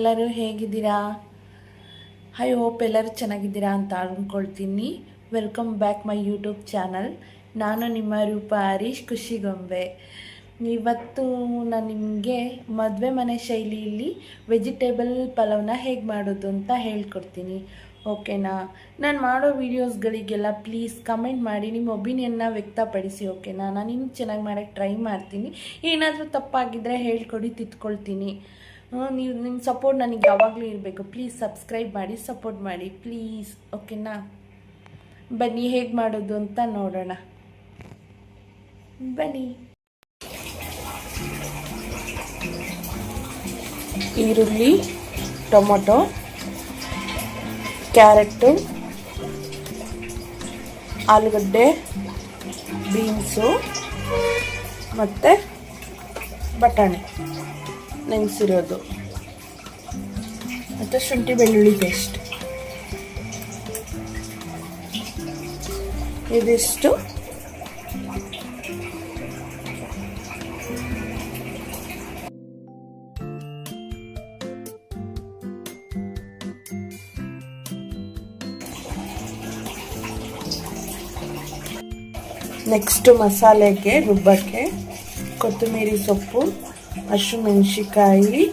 ಎಲ್ಲರೂ ಹೇಗಿದ್ದೀರಾ? I hope ಎಲ್ಲರೂ ಚೆನ್ನಾಗಿದ್ದೀರಾ ಅಂತ ಅಂದ್ಕೊಳ್ತೀನಿ welcome back my YouTube channel ನಾನು ನಿಮ್ಮ ರೂಪ ಹರೀಶ್ ಖುಷಿಗೊಂಬೆ. ಇವತ್ತು ನಾನು ನಿಮಗೆ ಮದುವೆ ಮನೆ ಶೈಲಿಯಲ್ಲಿ ವೆಜಿಟೇಬಲ್ ಪಲಾವ್ನ ಹೇಗೆ ಮಾಡೋದು ಅಂತ ಹೇಳ್ಕೊಡ್ತೀನಿ. ಓಕೆನಾ? ನಾನು ಮಾಡೋ ವೀಡಿಯೋಸ್ಗಳಿಗೆಲ್ಲ ಪ್ಲೀಸ್ ಕಮೆಂಟ್ ಮಾಡಿ ನಿಮ್ಮ ಒಪಿನಿಯನ್ನ ವ್ಯಕ್ತಪಡಿಸಿ ಓಕೆನಾ? ನಾನು ಇನ್ನೂ ಚೆನ್ನಾಗಿ ಮಾಡೋಕ್ಕೆ ಟ್ರೈ ಮಾಡ್ತೀನಿ. ಏನಾದರೂ ತಪ್ಪಾಗಿದ್ದರೆ ಹೇಳ್ಕೊಡಿ ತಿದ್ಕೊಳ್ತೀನಿ. ಹ್ಮ್, ನೀವು ನಿಮ್ಮ ಸಪೋರ್ಟ್ ನನಗೆ ಯಾವಾಗಲೂ ಇರಬೇಕು. ಪ್ಲೀಸ್ ಸಬ್ಸ್ಕ್ರೈಬ್ ಮಾಡಿ ಸಪೋರ್ಟ್ ಮಾಡಿ. ಪ್ಲೀಸ್ ಓಕೆನಾ ಬನ್ನಿ, ಹೇಗೆ ಮಾಡೋದು ಅಂತ ನೋಡೋಣ. ಬನ್ನಿ. ಈರುಳ್ಳಿ, ಟೊಮೊಟೊ ಕ್ಯಾರೆಟು ಆಲೂಗಡ್ಡೆ, ಬೀನ್ಸು, ಮತ್ತು ಬಟಾಣಿ. ನೆನೆಸಿರೋದು. ಮತ್ತು ಶುಂಠಿ ಬೆಳ್ಳುಳ್ಳಿ ಪೇಸ್ಟ್. ಇದಿಷ್ಟು. ನೆಕ್ಸ್ಟ್ ಮಸಾಲೆಗೆ ರುಬ್ಬಕ್ಕೆ ಕೊತ್ತಂಬರಿ ಸೊಪ್ಪು ಹಸಿಮೆಣಸಿಕಾಯಿ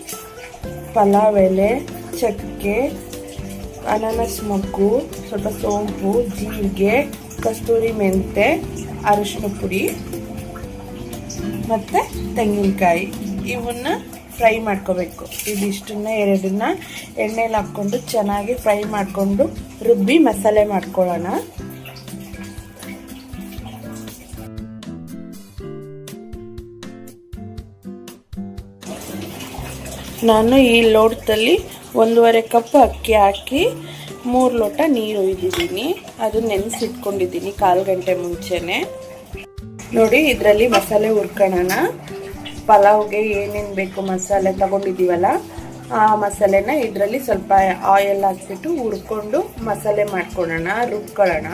ಪಲಾವ್ ಎಲೆ ಚಕ್ಕೆ, ಅನಾನಸ್ ಮೊಗ್ಗು, ಸ್ವಲ್ಪ ಸೋಂಪು, ಜೀರಿಗೆ, ಕಸ್ತೂರಿ ಮೆಂತೆ, ಅರಿಶಿನ ಪುಡಿ ಮತ್ತು ತೆಂಗಿನಕಾಯಿ. ಇವನ್ನ ಫ್ರೈ ಮಾಡ್ಕೋಬೇಕು. ಇದಿಷ್ಟನ್ನ ಎರಡನ್ನ ಎಣ್ಣೆಲಿ ಹಾಕ್ಕೊಂಡು ಚೆನ್ನಾಗಿ ಫ್ರೈ ಮಾಡಿಕೊಂಡು ರುಬ್ಬಿ ಮಸಾಲೆ ಮಾಡ್ಕೊಳ್ಳೋಣ. ನಾನು ಈ ಲೋಟದಲ್ಲಿ ಒಂದೂವರೆ ಕಪ್ ಅಕ್ಕಿ ಹಾಕಿ ಮೂರು ಲೋಟ ನೀರು ಒಯ್ದಿದ್ದೀನಿ ಅದು ನೆನೆಸಿಟ್ಕೊಂಡಿದ್ದೀನಿ ಕಾಲು ಗಂಟೆ ಮುಂಚೆನೆ. ನೋಡಿ, ಇದರಲ್ಲಿ ಮಸಾಲೆ ಹುರ್ಕೊಳ್ಳೋಣ ಪಲಾವ್ಗೆ ಏನೇನು ಬೇಕು ಮಸಾಲೆ ತಗೊಂಡಿದ್ದೀವಲ್ಲ, ಆ ಮಸಾಲೆನ ಇದರಲ್ಲಿ ಸ್ವಲ್ಪ ಆಯಿಲ್ ಹಾಕ್ಬಿಟ್ಟು ಹುರ್ಕೊಂಡು ಮಸಾಲೆ ಮಾಡ್ಕೊಳ್ಳೋಣ ರುಬ್ಕೊಳ್ಳೋಣ.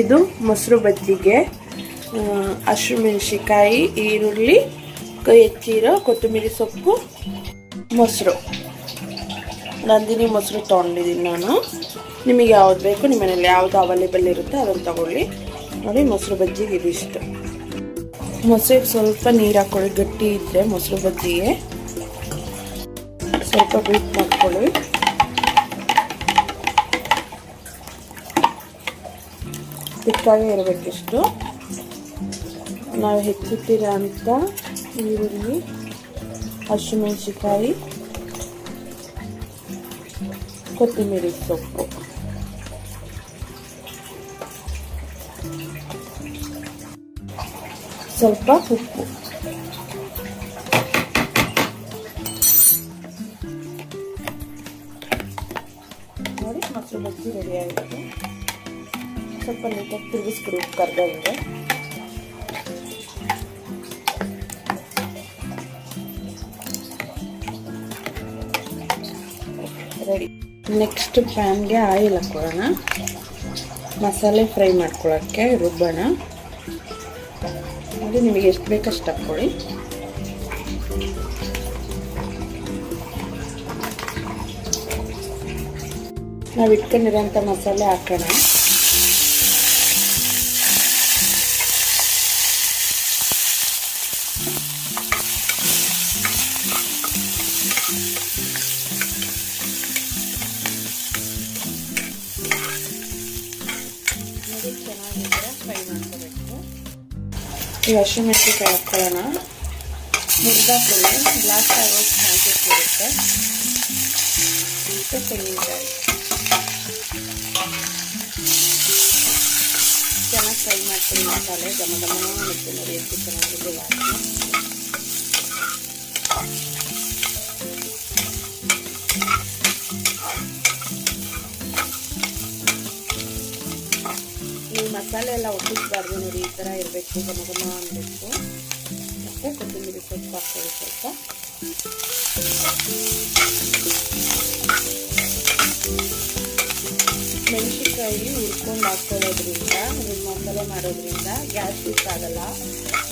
ಇದು ಮೊಸರು ಬಜ್ಜಿಗೆ. ಹಸಿಮೆಣ್ಸಿಕಾಯಿ ಈರುಳ್ಳಿ ಹೆಚ್ಚಿರೋ ಕೊತ್ತಂಬರಿ ಸೊಪ್ಪು, ಮೊಸರು. ನಂದಿನಿ ಮೊಸರು ತೊಗೊಂಡಿದ್ದೀನಿ ನಾನು. ನಿಮಗೆ ಯಾವ್ದು ಬೇಕು, ನಿಮ್ಮ ಮನೇಲಿ ಯಾವುದು ಅವೈಲೇಬಲ್ ಇರುತ್ತೆ ಅದನ್ನು ತಗೊಳ್ಳಿ. ನೋಡಿ, ಮೊಸರು ಬಜ್ಜಿಗೆ ಇದಿಷ್ಟು. ಮೊಸರಿಗೆ ಸ್ವಲ್ಪ ನೀರು ಹಾಕೊಳ್ಳಿ. ಗಟ್ಟಿ ಇದ್ದರೆ ಮೊಸರು ಬಜ್ಜಿಗೆ. ಸ್ವಲ್ಪ ಬೀಟ್ ಮಾಡ್ಕೊಳ್ಳಿ. ತಿಕ್ಕಾಗೆ ಇರಬೇಕಿಷ್ಟು. ನಾವು ಹೆಚ್ಚುತ್ತೀರ ಅಂಥ ಈರುಳ್ಳಿ ಹಸಿಮೆಣಸಿಕಾಯಿ ಕೊತ್ತಂಬರಿ ಸೊಪ್ಪು. ಸ್ವಲ್ಪ ಉಪ್ಪು. ನೋಡಿ, ಮೊಸರು ಬಜ್ಜಿ ರೆಡಿ ಆಗಿದೆ. ಸ್ವಲ್ಪ ನೀಟಾಗಿ ತಿರುಗಿಸ್ಬಿಡು ಕರ್ದಂಗೆ ನೆಕ್ಸ್ಟ್ ಪ್ಯಾನ್ಗೆ ಆಯಿಲ್ ಹಾಕ್ಕೊಳ್ಳೋಣ. ಮಸಾಲೆ ಫ್ರೈ ಮಾಡ್ಕೊಳ್ಳೋಕ್ಕೆ ರುಬ್ಬೋಣ. ಅದು ನಿಮಗೆ ಎಷ್ಟು ಬೇಕಷ್ಟು ಹಾಕ್ಕೊಳ್ಳಿ. ನಾವು ಇಟ್ಕೊಂಡಿರೋಂಥ ಮಸಾಲೆ ಹಾಕೋಣ. ಈ ಹಸಿಮೆಣಸಿನ್ಕಾಯಿ ಹಾಕ್ಕೊಳ್ಳೋಣ ಮುರಿದಾಕ್ಮೇಲೆ ಗ್ಲಾಸ್ ಆಗೋ ಹಾಕಿ ಸಿಗುತ್ತೆ ಮತ್ತು ತೆಂಗಿನಕಾಯಿ ಚೆನ್ನಾಗಿ ಫ್ರೈ ಮಾಡ್ತೀನಿ ಮಸಾಲೆ. ಗಮ ಘಮ ಮತ್ತು ನೋಡಿ ಚೆನ್ನಾಗಿದೆ ನೀವು ಮಸಾಲೆ ಎಲ್ಲ ಒಟ್ಟಿಸಬಾರ್ದು ನೋಡಿ, ಈ ಥರ ಇರಬೇಕು, ಘಮ ಘಮ ಅನ್ಬೇಕು ಮತ್ತು ಕೊತ್ತಂಬರಿ ಸೊಪ್ಪು ಹಾಕ್ತೀವಿ ಸ್ವಲ್ಪ. ಮೆಣಸಿನ್ಕಾಯಿ ಹುರ್ಕೊಂಡು ಹಾಕ್ಕೊಳ್ಳೋದ್ರಿಂದ ನಿಮ್ಮ ಮಸಾಲೆ ಮಾಡೋದ್ರಿಂದ ಗ್ಯಾಸ್ ಯೂಸ್ ಆಗಲ್ಲ.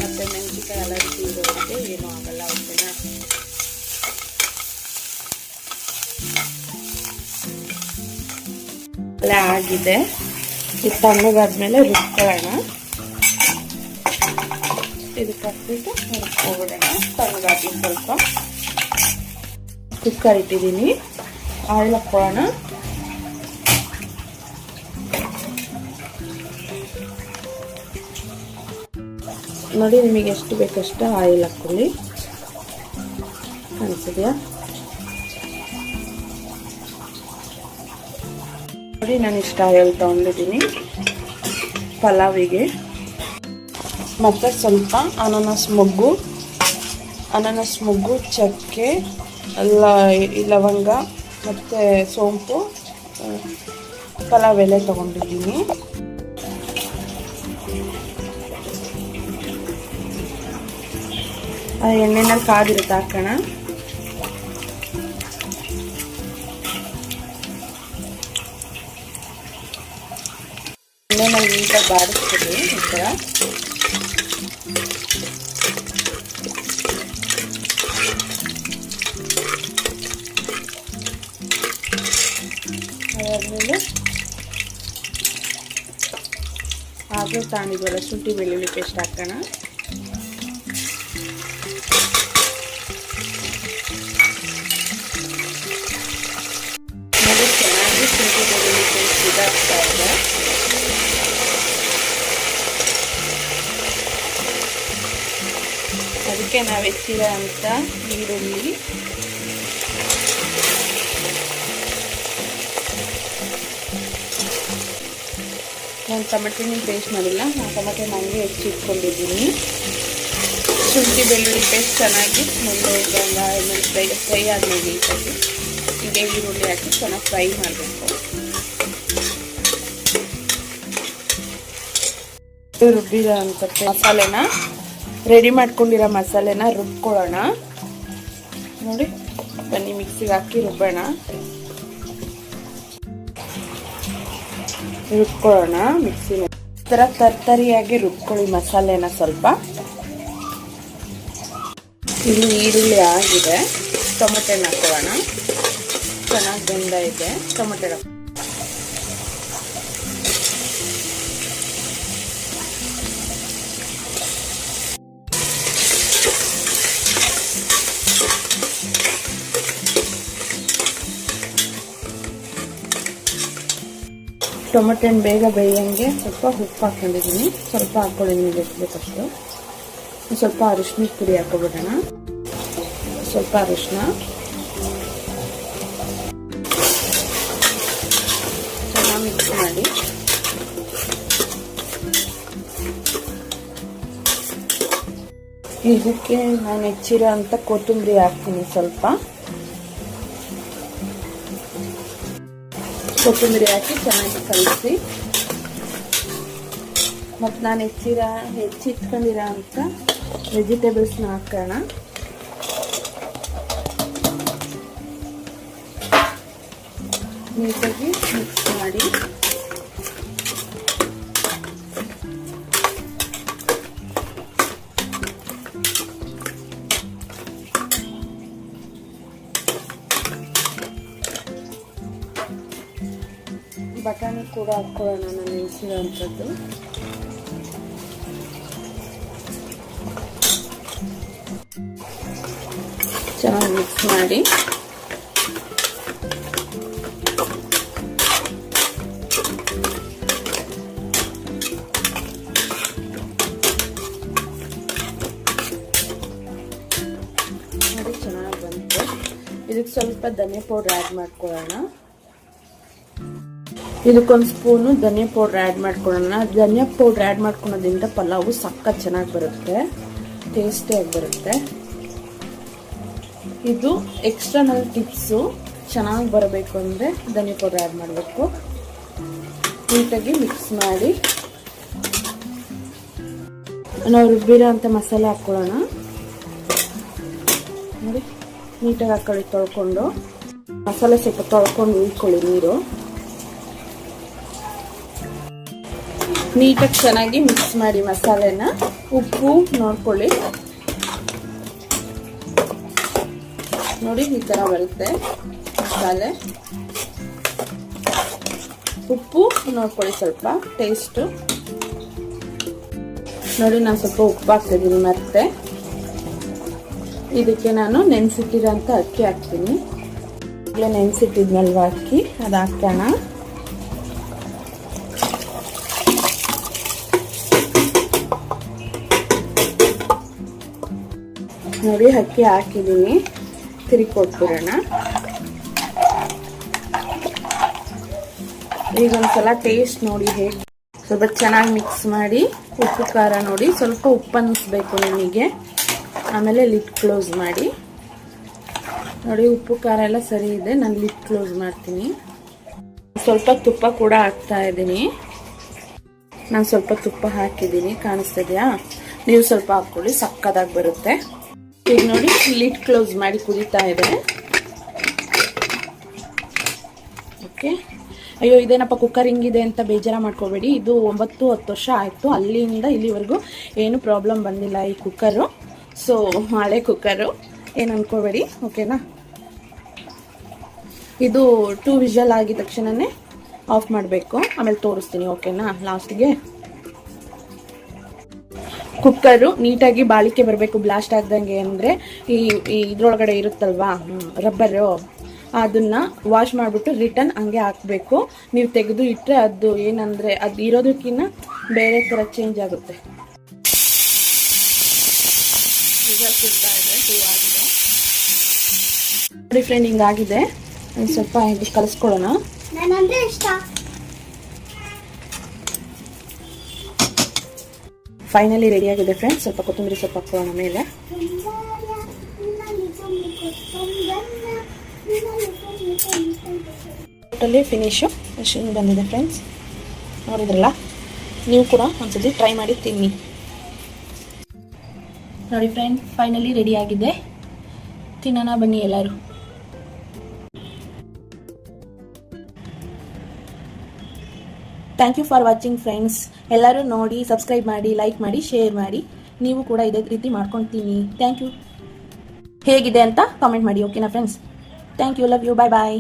ಮತ್ತು ಮೆಣಸಿನ್ಕಾಯಿ ಅಲರ್ಜಿ ಇರೋದಕ್ಕೆ ಏನೂ ಆಗಲ್ಲ, ಓಕೆನಾ? ಆಗಿದೆ. ಇದು ತಣ್ಣಗಾದ್ಮೇಲೆ ರುಬ್ಕೊಳ್ಳೋಣ. ಇದಕ್ಕೆ ಕಟ್ಬಿಟ್ಟು ರುಬ್ಕೊಬಿಡೋಣ ತಣ್ಣಗಾದ್ಮೇಲೆ ಸ್ವಲ್ಪ ಕುಕ್ಕರ್ ಇಟ್ಟಿದ್ದೀನಿ. ಆಯಿಲ್ ಹಾಕ್ಕೊಳ್ಳೋಣ. ನೋಡಿ ನಿಮಗೆ ಎಷ್ಟು ಬೇಕಷ್ಟು ಆಯಿಲ್ ಹಾಕ್ಕೊಳ್ಳಿ. ಕಾಣಿಸಿದ್ಯಾ ನೋಡಿ ನಾನು ಇಷ್ಟ ಆಯಿಲ್ ತೊಗೊಂಡಿದ್ದೀನಿ ಪಲಾವಿಗೆ. ಮತ್ತು ಸ್ವಲ್ಪ ಅನಾನಸ್ ಮೊಗ್ಗು. ಅನಾನಸ್ ಮೊಗ್ಗು, ಚಕ್ಕೆ, ಎಲ್ಲ ಲವಂಗ, ಮತ್ತು ಸೋಂಪು ಪಲಾವ್ ಎಲೆ ತೊಗೊಂಡಿದ್ದೀನಿ. ಎಣ್ಣೆನಲ್ಲಿ ಕಾದಿರುತ್ತೆ ಹಾಕೋಣ. ಎಣ್ಣೆನಲ್ಲಿ ನೀಟಾಗಿ ಬಾಡಿಸ್ತೀವಿ ಈ ಥರ ಅದಾದಮೇಲೆ ಹಾಗೆ ತಾಣಿದ್ವಲ್ಲ ಶುಂಠಿ ಬೆಳ್ಳುಳ್ಳಿ ಪೇಸ್ಟ್ ಹಾಕೋಣ ಅದಕ್ಕೆ ನಾವು ಹೆಚ್ಚಿರೋ ಅಂತ ಈರುಳ್ಳಿ. ನಾನು ಟೊಮೆಟೊ ಪೇಸ್ಟ್ ಮಾಡಿಲ್ಲ. ನಾನು ಟೊಮೆಟೊ ನನಗೆ ಹೆಚ್ಚಿಟ್ಕೊಂಡಿದ್ದೀನಿ ಶುಂಠಿ, ಬೆಳ್ಳುಳ್ಳಿ ಪೇಸ್ಟ್ ಚೆನ್ನಾಗಿ ಆಮೇಲೆ ಫ್ರೈ ಫ್ರೈ ಆದಮೇಲೆ ನೀಟಾಗಿ ಹೀಗೆ ಈರುಳ್ಳಿ ಹಾಕಿ ಚೆನ್ನಾಗಿ ಫ್ರೈ ಮಾಡಬೇಕು. ರುಬ್ಬಿದ ಅಂತ ಮಸಾಲೆನ ರೆಡಿ ಮಾಡ್ಕೊಂಡಿರೋ ಮಸಾಲೆನ ರುಬ್ಕೊಳ್ಳೋಣ. ನೋಡಿ, ಬನ್ನಿ, ಮಿಕ್ಸಿಗೆ ಹಾಕಿ ರುಬ್ಬೋಣ. ರುಬ್ಕೊಳ್ಳೋಣ ಮಿಕ್ಸಿ ಥರ ತರ್ತರಿಯಾಗಿ ರುಬ್ಕೊಳ್ಳಿ ಮಸಾಲೆನ ಸ್ವಲ್ಪ. ಇಲ್ಲಿ ಈರುಳ್ಳಿ ಆಗಿದೆ. ಟೊಮೆಟೊನ ಹಾಕೊಳ್ಳೋಣ ಚೆನ್ನಾಗಿ ಬೆಂದ ಇದೆ ಟೊಮೆಟೊ ಟೊಮೆಟೊನ ಬೇಗ ಬೇಯಂಗೆ ಸ್ವಲ್ಪ ಉಪ್ಪು ಹಾಕೊಂಡಿದ್ದೀನಿ. ಸ್ವಲ್ಪ ಹಾಕ್ಕೊಳ್ಳಿ ಬೇಕಷ್ಟು ಸ್ವಲ್ಪ ಅರಿಶಿನ ಪುಡಿ ಹಾಕೊಬಿಡೋಣ ಸ್ವಲ್ಪ ಅರಿಶಿನ ಚೆನ್ನಾಗಿ ಮಿಕ್ಸ್ ಮಾಡಿ. ಇದಕ್ಕೆ ನಾನು ಹೆಚ್ಚಿರೋ ಅಂತ ಕೊತ್ತಂಬರಿ ಹಾಕ್ತೀನಿ ಸ್ವಲ್ಪ. ಕೊತ್ತಂಬರಿ ಹಾಕಿ ಚೆನ್ನಾಗಿ ಕಲಿಸಿ. ಮತ್ತು ನಾನು ಹೆಚ್ಚಿರ ಹೆಚ್ಚಿಟ್ಕೊಂಡಿರೋ ಅಂತ ವೆಜಿಟೇಬಲ್ಸ್ನ ಹಾಕೋಣ. ನೀಟಾಗಿ ಮಿಕ್ಸ್ ಮಾಡಿ. ಕೂಡ ಹಾಕ್ಕೊಳ್ಳೋಣ ನಾನು ನೆನೆಸಿರೋವಂಥದ್ದು ಚೆನ್ನಾಗಿ ಮಿಕ್ಸ್ ಮಾಡಿ ಚೆನ್ನಾಗಿ ಬಂತು ಇದಕ್ಕೆ ಸ್ವಲ್ಪ ಧನಿಯಾ ಪೌಡ್ರ್ ಆ್ಯಡ್ ಮಾಡ್ಕೊಳ್ಳೋಣ. ಇದಕ್ಕೊಂದು ಸ್ಪೂನು ಧನಿಯಾ ಪೌಡ್ರ್ ಆ್ಯಡ್ ಮಾಡ್ಕೊಳ್ಳೋಣ. ಧನಿಯಾ ಪೌಡ್ರ್ ಆ್ಯಡ್ ಮಾಡ್ಕೊಳೋದ್ರಿಂದ ಪಲಾವು ಸಕ್ಕ ಚೆನ್ನಾಗಿ ಬರುತ್ತೆ. ಟೇಸ್ಟಿಯಾಗಿ ಬರುತ್ತೆ. ಇದು ಎಕ್ಸ್ಟ್ರನಲ್ ಟಿಪ್ಸು ಚೆನ್ನಾಗಿ ಬರಬೇಕು ಅಂದರೆ ಧನಿಯಾ ಪೌಡ್ರ್ ಆ್ಯಡ್ ಮಾಡಬೇಕು. ನೀಟಾಗಿ ಮಿಕ್ಸ್ ಮಾಡಿ. ನಾವು ರುಬ್ಬಿರೋ ಅಂತ ಮಸಾಲೆ ಹಾಕ್ಕೊಳ್ಳೋಣ ನೋಡಿ, ನೀಟಾಗಿ ಹಾಕೊಳ್ಳಿ ತೊಳ್ಕೊಂಡು. ಮಸಾಲೆ ಸ್ವಲ್ಪ ತೊಳ್ಕೊಂಡು ಉಳ್ಕೊಳ್ಳಿ ನೀರು. ನೀಟಾಗಿ ಚೆನ್ನಾಗಿ ಮಿಕ್ಸ್ ಮಾಡಿ ಮಸಾಲೆನ. ಉಪ್ಪು ನೋಡ್ಕೊಳ್ಳಿ. ನೋಡಿ ಈ ಥರ ಬರುತ್ತೆ ಮಸಾಲೆ. ಉಪ್ಪು ನೋಡ್ಕೊಳ್ಳಿ ಸ್ವಲ್ಪ ಟೇಸ್ಟು ನೋಡಿ ನಾನು ಸ್ವಲ್ಪ ಉಪ್ಪು ಹಾಕ್ತಿದ್ದೀನಿ ಮತ್ತೆ. ಇದಕ್ಕೆ ನಾನು ನೆನೆಸಿಟ್ಟಿರೋಂಥ ಅಕ್ಕಿ ಹಾಕ್ತೀನಿ. ನೆನೆಸಿಟ್ಟಿದ್ನಲ್ವ ಅಕ್ಕಿ? ಅದು ಹಾಕೋಣ ನೋಡಿ, ಅಕ್ಕಿ ಹಾಕಿದ್ದೀನಿ. ತಿರುಗಿ ಕೊಟ್ಬಿಡೋಣ. ಈಗ ಒಂದ್ಸಲ ಟೇಸ್ಟ್ ನೋಡಿ ಹೇಗೆ. ಸ್ವಲ್ಪ ಚೆನ್ನಾಗಿ ಮಿಕ್ಸ್ ಮಾಡಿ, ಉಪ್ಪು, ಖಾರ ನೋಡಿ. ಸ್ವಲ್ಪ ಉಪ್ಪು ಅನ್ನಿಸ್ಬೇಕು ನಿಮಗೆ. ಆಮೇಲೆ ಲಿಟ್ ಕ್ಲೋಸ್ ಮಾಡಿ. ನೋಡಿ, ಉಪ್ಪು, ಖಾರ ಎಲ್ಲ ಸರಿ ಇದೆ. ನಾನು ಲಿಟ್ ಕ್ಲೋಸ್ ಮಾಡ್ತೀನಿ. ಸ್ವಲ್ಪ ತುಪ್ಪ ಕೂಡ ಹಾಕ್ತಾ ಇದ್ದೀನಿ. ನಾನು ಸ್ವಲ್ಪ ತುಪ್ಪ ಹಾಕಿದ್ದೀನಿ. ಕಾಣಿಸ್ತಿದ್ಯಾ? ನೀವು ಸ್ವಲ್ಪ ಹಾಕ್ಕೊಳ್ಳಿ. ಸಕ್ಕದಾಗಿ ಬರುತ್ತೆ. ಈಗ ನೋಡಿ ಲಿಡ್ ಕ್ಲೋಸ್ ಮಾಡಿ ಕುದೀತಾ ಇದೆ. ಓಕೆ ಅಯ್ಯೋ, ಇದೇನಪ್ಪ ಕುಕ್ಕರ್ ಹಿಂಗಿದೆ ಅಂತ ಬೇಜಾರ ಮಾಡ್ಕೋಬೇಡಿ. ಇದು ಒಂಬತ್ತು, ಹತ್ತು ವರ್ಷ ಆಯಿತು. ಅಲ್ಲಿಂದ ಇಲ್ಲಿವರೆಗೂ ಏನು ಪ್ರಾಬ್ಲಮ್ ಬಂದಿಲ್ಲ ಈ ಕುಕ್ಕರು ಸೊ ಹಳೆ ಕುಕ್ಕರು ಏನು ಅಂದ್ಕೋಬೇಡಿ ಓಕೆನಾ ಇದು ಟೂ ವಿಷಲ್ ಆಗಿದ ತಕ್ಷಣನೇ ಆಫ್ ಮಾಡಬೇಕು. ಆಮೇಲೆ ತೋರಿಸ್ತೀನಿ ಓಕೆನಾ ಲಾಸ್ಟ್ಗೆ ಕುಕ್ಕರು ನೀಟಾಗಿ ಬಾಳಿಕೆ ಬರಬೇಕು ಬ್ಲಾಸ್ಟ್ ಆಗ್ದಂಗೆ ಅಂದರೆ ಈ ಈ ಇದ್ರೊಳಗಡೆ ಇರುತ್ತಲ್ವಾ ರಬ್ಬರು, ಅದನ್ನ ವಾಶ್ ಮಾಡಿಬಿಟ್ಟು ರಿಟರ್ನ್ ಹಂಗೆ ಹಾಕಬೇಕು. ನೀವು ತೆಗೆದು ಇಟ್ಟರೆ ಅದು ಏನಂದರೆ ಅದು ಇರೋದಕ್ಕಿಂತ ಬೇರೆ ಥರ ಚೇಂಜ್ ಆಗುತ್ತೆ. ನೋಡಿ ಫ್ರೆಂಡ್ ಹಿಂಗಾಗಿದೆ. ಸ್ವಲ್ಪ ಹಿಂಗೆ ಫೈನಲಿ ರೆಡಿಯಾಗಿದೆ ಫ್ರೆಂಡ್ಸ್ ಸ್ವಲ್ಪ ಕೊತ್ತಂಬರಿ ಸೊಪ್ಪು ಹಾಕೊಳ್ಳೋಣ ಮೇಲೆ ಟೋಟಲಿ ಫಿನಿಶು ಎಷ್ಟು ಬಂದಿದೆ ಫ್ರೆಂಡ್ಸ್ ನೋಡಿದ್ರಲ್ಲ? ನೀವು ಕೂಡ ಒಂದ್ಸತಿ ಟ್ರೈ ಮಾಡಿ ತಿನ್ನಿ. ನೋಡಿ ಫ್ರೆಂಡ್ ಫೈನಲಿ ರೆಡಿ ಆಗಿದೆ. ತಿನ್ನೋಣ ಬನ್ನಿ ಎಲ್ಲರೂ. Thank you for watching friends ಎಲ್ಲರೂ ನೋಡಿ ಸಬ್ಸ್ಕ್ರೈಬ್ ಮಾಡಿ ಲೈಕ್ ಮಾಡಿ ಶೇರ್ ಮಾಡಿ. ನೀವು ಕೂಡ ಇದೇ ರೀತಿ ಮಾಡ್ಕೊತೀನಿ. ಥ್ಯಾಂಕ್ ಯು ಹೇಗಿದೆ ಅಂತ ಕಾಮೆಂಟ್ ಮಾಡಿ ಓಕೆನಾ friends thank you love you bye bye